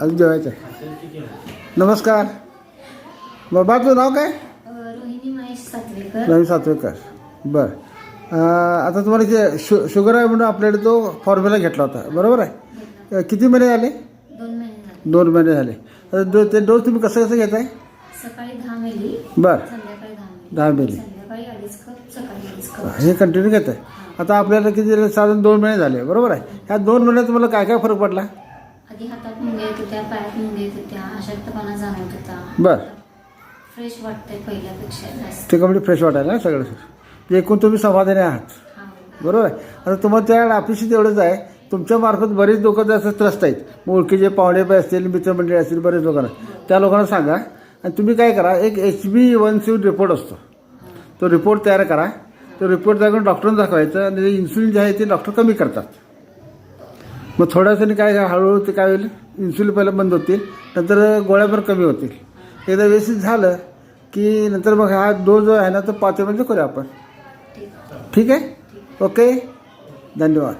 अजून जेवायचं आहे नमस्कार. बाबा तुझं नाव काय? रोहिणी महेश सातवेकर. रवी सातवेकर. बरं. आता तुम्हाला जे शु शुगर आहे म्हणून आपल्याकडे तो फॉर्म्युला घेतला होता. बरोबर आहे? अं, किती महिने झाले? दोन महिने झाले. दोन महिने झाले. आता दो ते डोस तुम्ही कसं कसं घेताय? सकाळी दहा मिली बरं. संध्याकाळी दहा मिली. दहा मिली. संध्याकाळी अडीच कप सकाळी अडीच कप. हे कंटिन्यू घेत आहे आता आपल्याला किती? साधारण दोन महिने झाले. बरोबर आहे? ह्या दोन महिन्यात तुम्हाला काय काय फरक पडला? आधी हातात मुंग्या येत होत्या पायात मुंग्या येत होत्या अशक्तपणा जाणवत होता. बरं. फ्रेश वाटतंय पहिल्यापेक्षा जास्त. ते कंप्लीट फ्रेश वाटायला ना सगळं? सर एकूण तुम्ही समाधानी आहात. हा. बरोबर आहे? आता तुम्हाला त्या अपेक्षित एवढंच आहे. तुमच्या मार्फत बरेच लोक त्याचं त्रस्त आहेत. मग ओळखीचे पाहुणे पण असतील मित्रमंडळी असतील बरेच लोकांना. त्या लोकांना सांगा. आणि तुम्ही काय करा एक H B one C report असतो. तो रिपोर्ट तयार करा. तो रिपोर्ट करून डॉक्टरांना दाखवायचं. आणि इन्सुलिन जे आहे ते डॉक्टर कमी करतात. मग थोड्या काय हळूहळू ते काय होईल इन्सुलिन पहिलं बंद होतील नंतर गोळ्या पण कमी होतील. एकदा व्यवस्थित झालं की नंतर मग हा डोस जो आहे ना तो पाच करूया आपण. ठीक आहे? ओके? धन्यवाद.